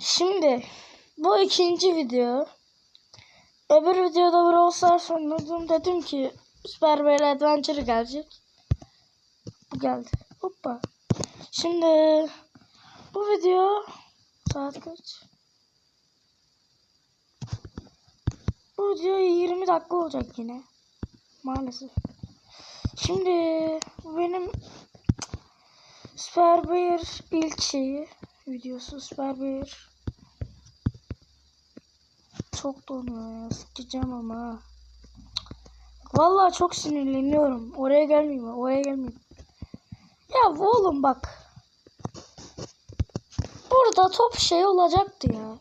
Şimdi bu ikinci video. Öbür videoda Brawl Stars oynadım. Dedim ki Super Bey'le Adventure gelecek. Bu geldi. Hoppa. Şimdi bu video saat kaç? Bu video 20 dakika olacak yine. Maalesef. Şimdi benim Super Bear ilk şeyi videosu Super Bear. Çok donuyor ya. Sıkacağım ama. Vallahi çok sinirleniyorum. Oraya gelmeyeyim. Oraya gelmeyeyim. Ya oğlum bak. Burada top şey olacaktı ya.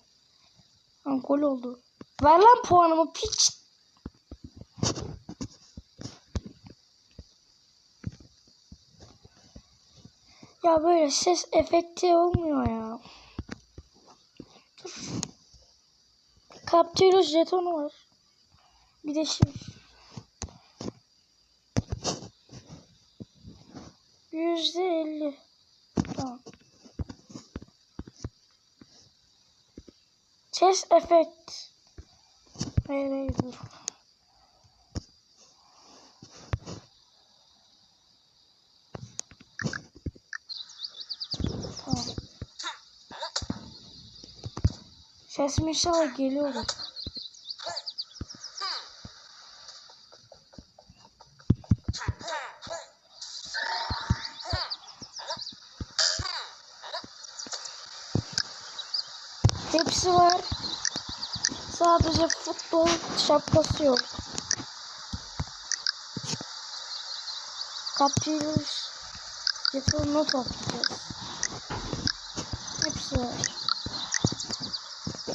Ha, gol oldu. Ver lan puanımı piç. Ya böyle ses efekti olmuyor ya. Dur. Captures jetonu var. Bir de. Yüzde elli. Tamam. Ses efekt. Hayır dur. Sesim inşallah geliyordur. Hepsi var. Sadece futbol şapkası yok. Kaptırıyoruz. Jetonunu toplayacağız. Hepsi var.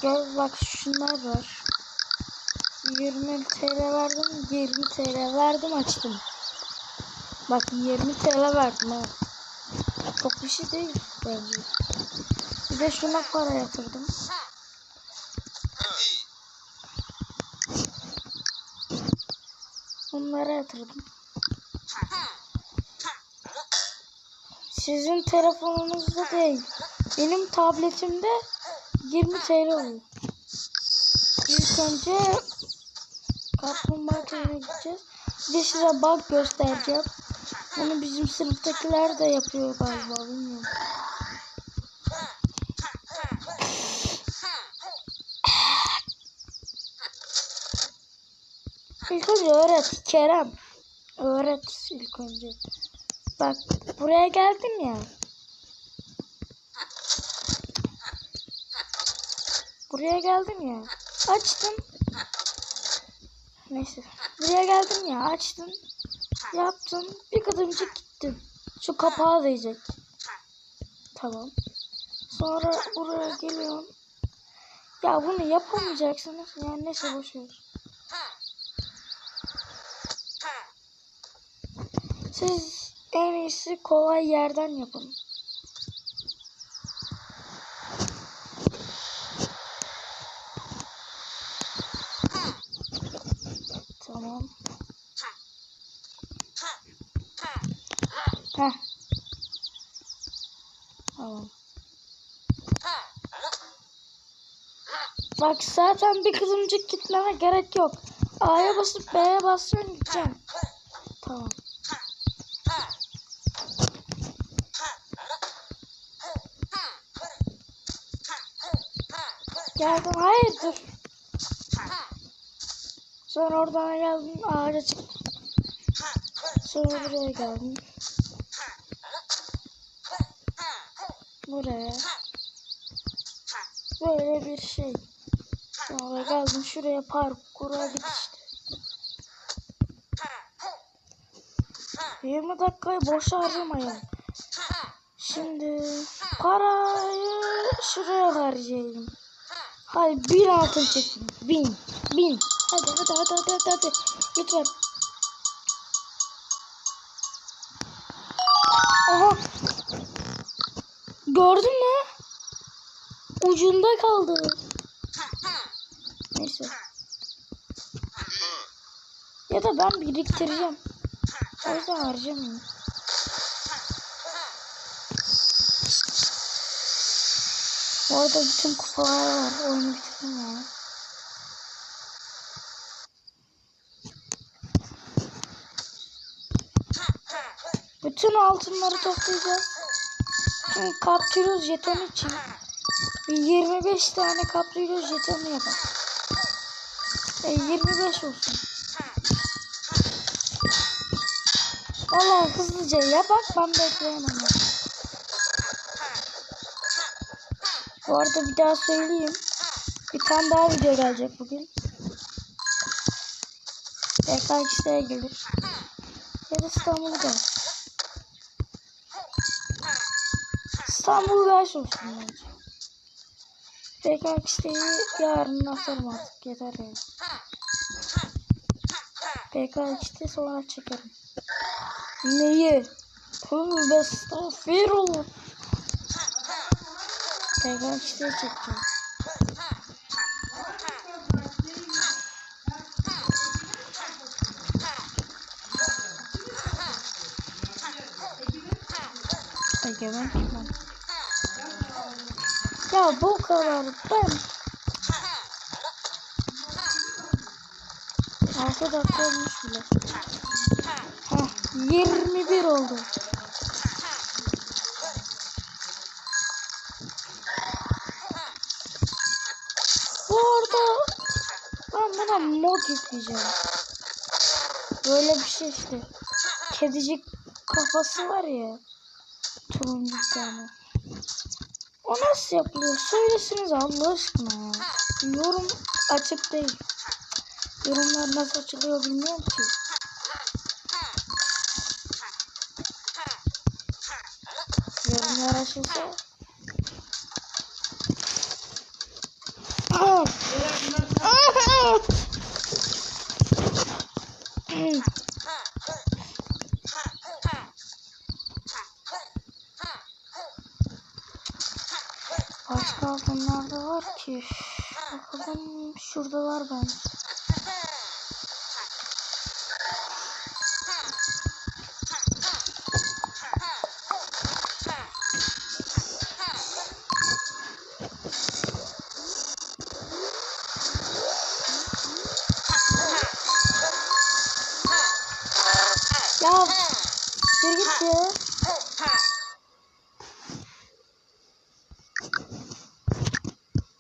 Gel bak şunlar var. 20 TL verdim. 20 TL verdim açtım. Bak 20 TL verdim ha. Çok bir şey değil bence. Bir de şuna para yatırdım. Bunlara yatırdım. Sizin telefonunuzda değil. Benim tabletimde 20 TL oluyor. İlk önce kaplumbağa köyüne gideceğiz. Bir de size bug göstereceğim. Onu bizim sınıftakiler de yapıyor galiba bilmiyorum. İlk önce öğret Kerem. Öğret ilk önce. Bak buraya geldim ya. Buraya geldim ya. Açtım. Neyse. Buraya geldim ya. Açtım. Yaptım. Bir kadımcık gittim. Şu kapağı değecek. Tamam. Sonra buraya geliyorum. Ya bunu yapamayacaksınız. Yani neyse boşver. Siz en iyisi kolay yerden yapın. Tamam. Heh. Tamam. Bak zaten bir kızımcık gitmeme gerek yok. A'ya basıp B'ye basıyorum gideceğim. Tamam. Geldim. Hayır dur. Sonra oradan geldim. Ağaca çıktım. Sonra buraya geldim. Buraya. Böyle bir şey. Sonra geldim şuraya parkura git işte. 20 dakikayı boş harcamayın. Şimdi parayı şuraya harcayayım. Hayır bin altın çekin. Bin. Bin. Hadi hadi hadi hadi hadi. hadi. Lütfen. Aha. Gördün mü? Ucunda kaldı. Neyse. Ya da ben biriktireceğim. O yüzden harcamayayım. Bu arada bütün kupalar var. Oyunu bitirdim ya. Bütün altınları toplayacağız. Çünkü kaptürüz jeton için. Bir 25 tane kaptürüz jetonu yapar. E, 25 olsun. Valla hızlıca ya bak ben bekleyemem. Bu arada bir daha söyleyeyim. Bir tane daha video gelecek bugün. BKX'ye gelir. Ya da İstanbul'u gel. İstanbul olsun bence. BKX'yi yarın atarım artık yeter yani. BKX'de sonra çekerim. Neyi? Tövbe estağfirullah. BKX'de çekeceğim. Egemen kim? Ya bu kadar ben. Altı dakika olmuş bile. Heh, 21 oldu. Bu arada ben buna mod yükleyeceğim. Böyle bir şey işte. Kedicik kafası var ya. Turuncu tane. O nasıl yapılıyor? Söylesiniz Allah aşkına. Yorum açık değil. Yorumlar nasıl açılıyor bilmiyorum ki. Yorumlar açılsa. Ya bir git ya.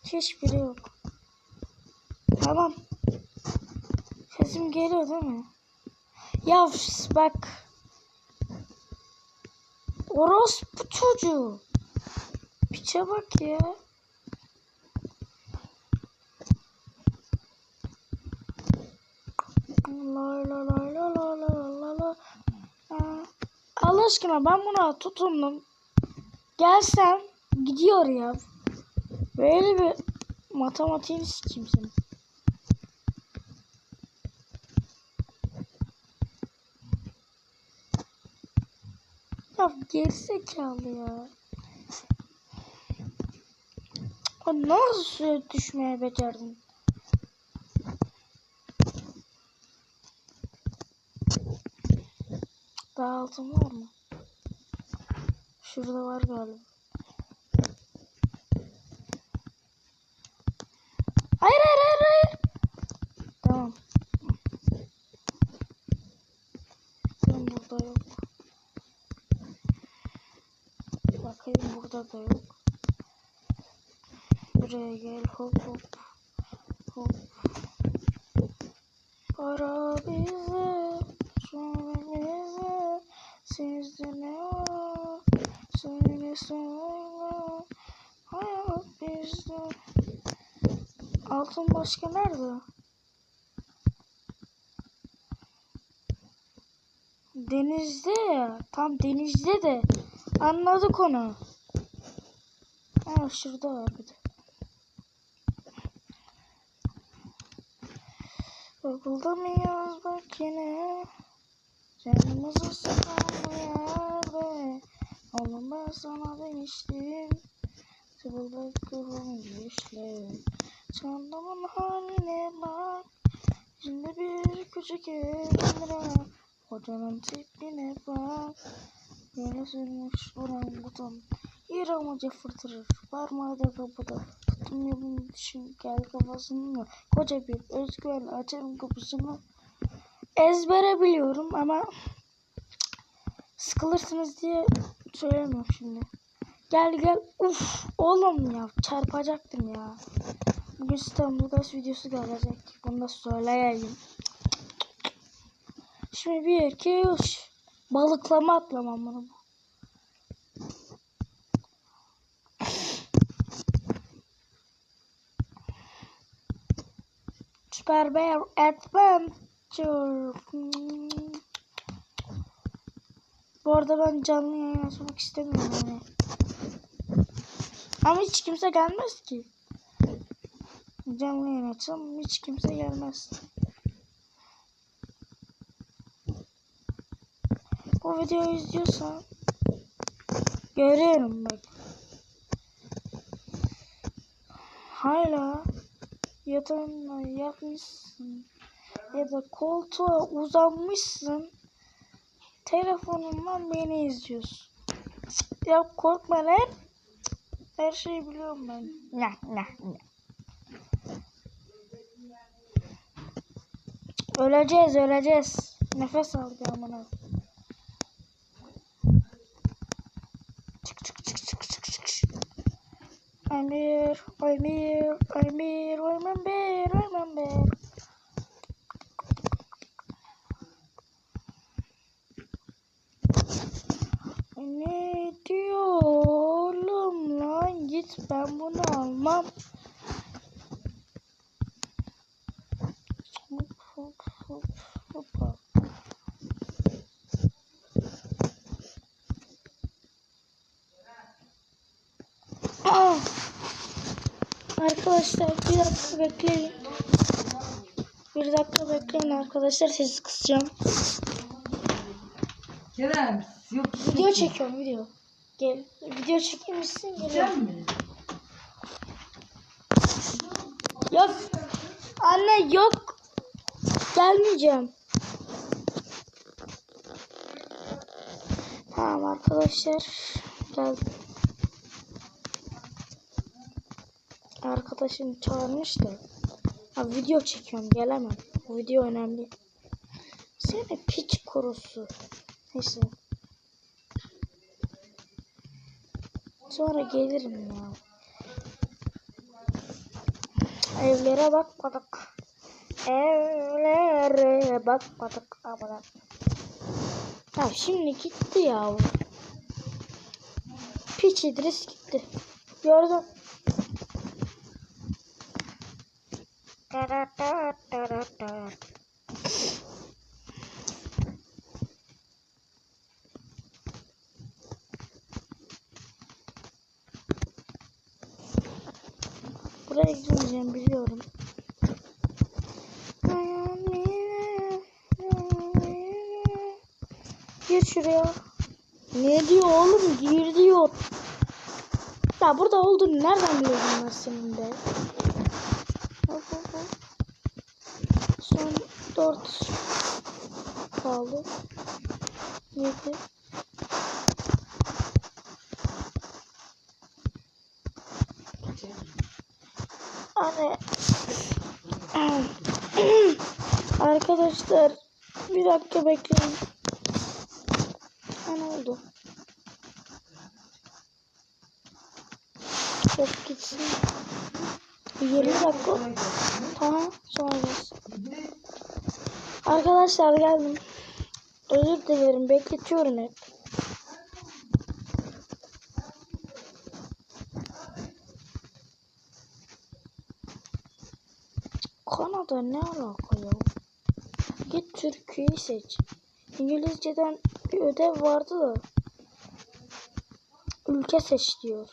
Hiçbiri yok. Tamam. Sesim geliyor değil mi? Ya bak. Orospu çocuğu. Piçe bak ya. La la la la la la la la. Ha. Allah aşkına ben buna tutundum. Gelsem gidiyor ya. Böyle bir matematiğini sikeyim senin. Ya gerizekalı ya. O nasıl düşmeye becerdin? Daha altın var mı? Şurada var galiba. Hayır hayır hayır hayır. Tamam. Ben burada yok. Bakayım burada da yok. Buraya gel hop hop. Hop. Para bize, sonra bize, sizde ne var? Söyle, hayat bizde. Altın başka nerede? Denizde ya. Tam denizde de. Anladık onu. Ha şurada var bir de. Okulda mıyız bak yine? Canımızı sıkan bu yerde. Oğlum ben sana demiştim. Tıbıldak kıvım güçlü. Çantamın haline bak. Şimdi bir küçük evre. Hocanın tipine bak. Böyle sürmüş orangutan. yer amacı fırtırır. Parmağı da kapıda. Tuttum yolun düşün gel kafasını. Koca bir özgüven açarım kapısını. Ezbere biliyorum ama sıkılırsınız diye söylemiyorum şimdi. Gel gel. Uf oğlum ya çarpacaktım ya. Bugün İstanbul videosu gelecek. Bunu da söyleyeyim. Şimdi bir iki üç. Balıklama atlamam bunu. Super Bear Adventure. Bu arada ben canlı yayın açmak istemiyorum yani. Ama hiç kimse gelmez ki. Canlı yayın açsam hiç kimse gelmez. Bu videoyu izliyorsan görüyorum bak. Hala yatağına yatmışsın ya da koltuğa uzanmışsın. Telefonundan beni izliyorsun. Ya korkma lan. Her şeyi biliyorum ben. Ne ne ne. Öleceğiz öleceğiz. Nefes al bir amına. Çık çık çık çık çık çık. here, I'm here, remember, remember. Ne diyor oğlum lan git ben bunu almam. Ah! Arkadaşlar bir dakika bekleyin. Bir dakika bekleyin arkadaşlar sesi kısacağım. Kerem yok. Video çekiyorum video. Gel. Video. Sen mi? Yok. Anne yok. Gelmeyeceğim. Tamam arkadaşlar. Geldim. Arkadaşım çağırmış da. Ha, video çekiyorum gelemem. Bu video önemli. Seni piç kurusu. Neyse. Sonra gelirim ya. Evlere bakmadık. Evlere bakmadık. Aman. Ha şimdi gitti ya. Piç İdris gitti. Gördüm. Buraya gitmeyeceğim biliyorum. Gir şuraya. Ne diyor oğlum? Gir diyor. Ya burada olduğunu nereden biliyordun ben senin de? Hop hop hop. Son dört kaldı. Yedi. Anne. Arkadaşlar bir dakika bekleyin. Ne oldu? Yok gitsin. 20 dakika. Tamam sonra. Arkadaşlar geldim. Özür dilerim bekletiyorum hep. Kanada ne alaka ya? Git Türkiye'yi seç. İngilizceden bir ödev vardı da. Ülke seç diyor.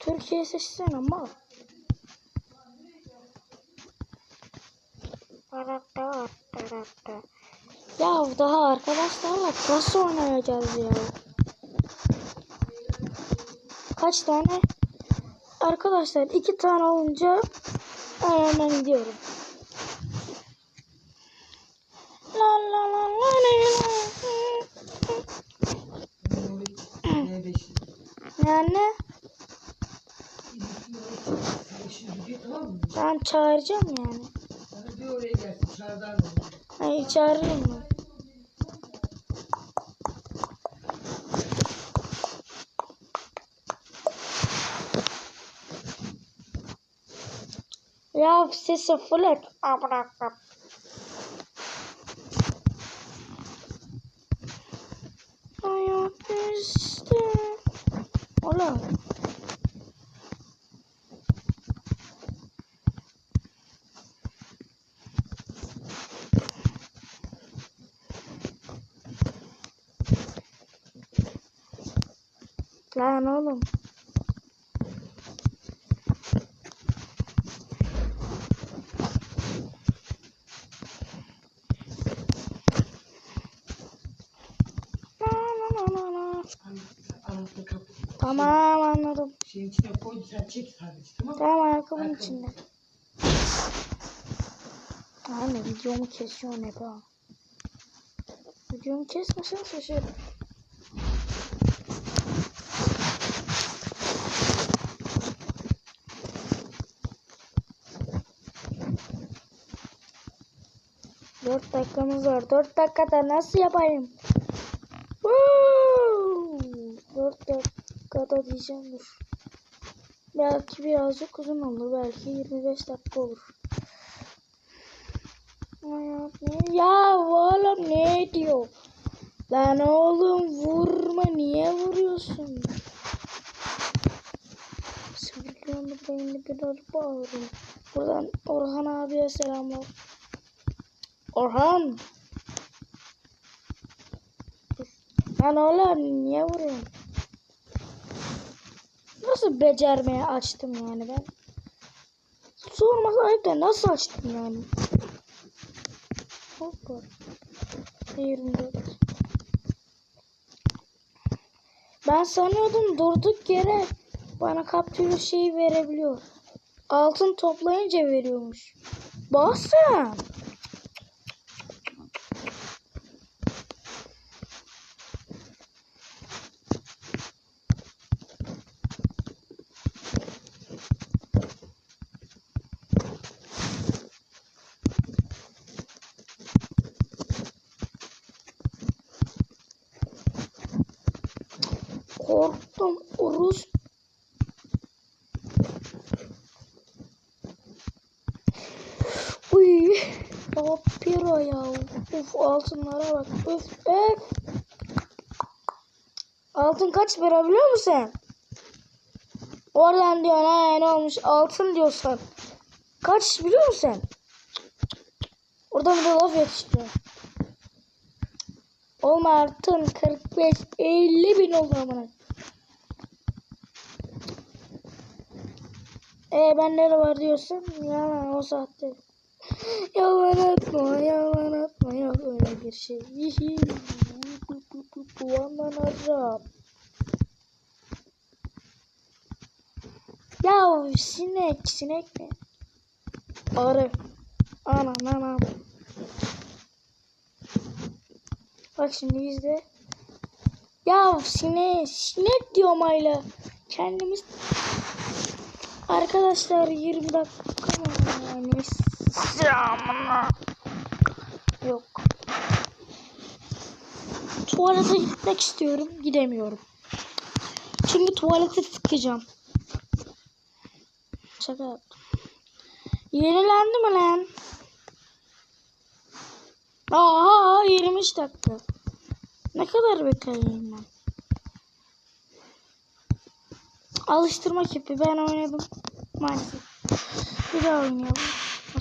Türkiye seçsen ama. Ya daha arkadaşlarla nasıl oynayacağız ya? Kaç tane? Arkadaşlar iki tane olunca hemen gidiyorum. La la la la la la. Ne beşli? हाँ charge है मैंने नहीं charge नहीं या फिर सफलत आपना कप Tamam anladım. Şeyin içine koy. Sen çek sadece tamam mı? Tamam ayakkabının Ayakkabı. içinde. Anne videomu kesiyorsun hep ha. Videomu kesmesen şaşırırım. Dört dakikamız var. Dört dakikada nasıl yapayım? Woo! Dört dakikada diyeceğim dur. Belki birazcık uzun olur. Belki 25 dakika olur. Ya oğlum ne diyor? Lan oğlum vurma. Niye vuruyorsun? Sıvırlıyorum beynini bir alıp bağırırım. Buradan Orhan abiye selamlar. Orhan. Lan oğlum niye vuruyorsun? Nasıl becermeye açtım yani ben? Sorması ayıp da nasıl açtım yani? Hoppa. 24. Ben sanıyordum durduk yere bana kaptürü şeyi verebiliyor. Altın toplayınca veriyormuş. Basın. Vampiro ya. Uf altınlara bak. Öf öf. Altın kaç para biliyor musun sen? Oradan diyorsun ha ne olmuş altın diyorsan. Kaç biliyor musun sen? Oradan de laf yetiştiriyor. Oğlum altın 45 50 bin oldu amına. E bende de var diyorsun. Yalan o saatte. Yalan atma, yalan atma. Yok öyle bir şey. Arap. Ya sinek, sinek mi? Arı. Anam anam. Bak şimdi izle. Ya sinek, sinek diyorum hala. Kendimiz Arkadaşlar 20 dakika mı yani? Zamana. Yok. Tuvalete gitmek istiyorum. Gidemiyorum. Çünkü tuvalete tıkacağım. Şaka. Yenilendi mi lan? Aha 23 dakika. Ne kadar bekleyeyim ben? Alıştırma kipi ben oynadım maalesef. Bir daha oynayalım.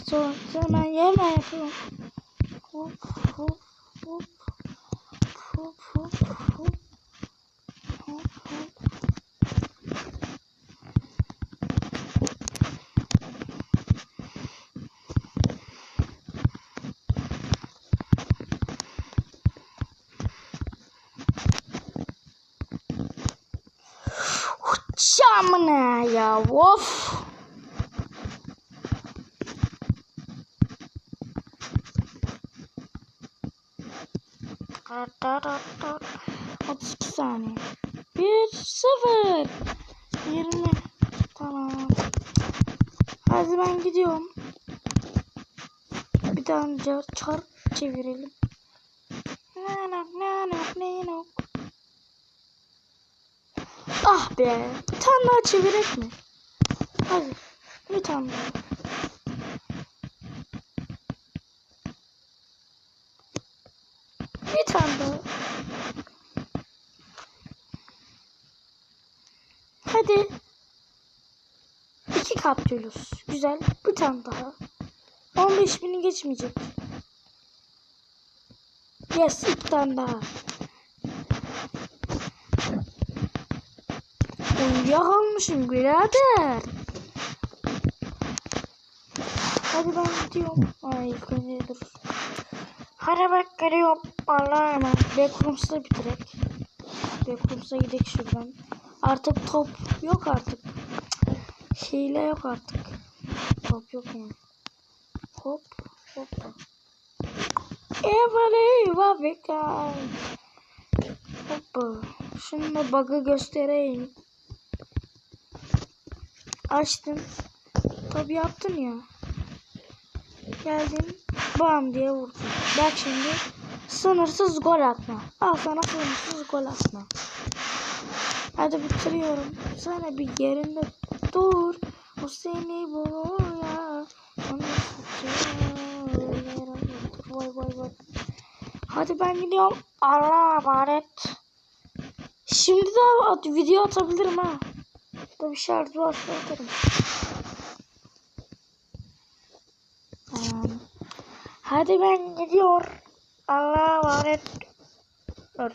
Sonra hemen hemen yapalım. Hop hop hop. Hop hop hop. Hop 32 saniye. 1 0 20 Tamam. Hadi ben gidiyorum. Bir daha önce çar çevirelim. Nanok nanok nanok. Ah be. Bir tane daha çevirek mi? Hadi. Bir tane daha. Bir tane daha. Hadi. İki kaptülüs. Güzel. Bir tane daha. 15 bini geçmeyecek. Yes. iki tane daha. Uyuyakalmışım birader. Hadi ben gidiyorum. Ay önce dur. Hadi bak geliyorum. Allah'a emanet. Backrooms'ta bitirek. Backrooms'a gidelim şuradan. Artık top yok artık. Hile yok artık. Top yok yani. Hop hop. Evali vavika. Hoppa. Da bug'ı göstereyim. Açtın. Tabi yaptın ya. Geldin. Bam diye vurdun. Bak şimdi. Sınırsız gol atma. Al sana sınırsız gol atma. Hadi bitiriyorum. Sana bir yerinde dur. O seni bulur ya. Onu. Vay vay vay. Hadi ben gidiyorum. Allah'a emanet. Şimdi de at, video atabilirim ha. Tabii şarj varsa atarım. Tamam. Hadi ben gidiyor. Allah'a emanet. Dur.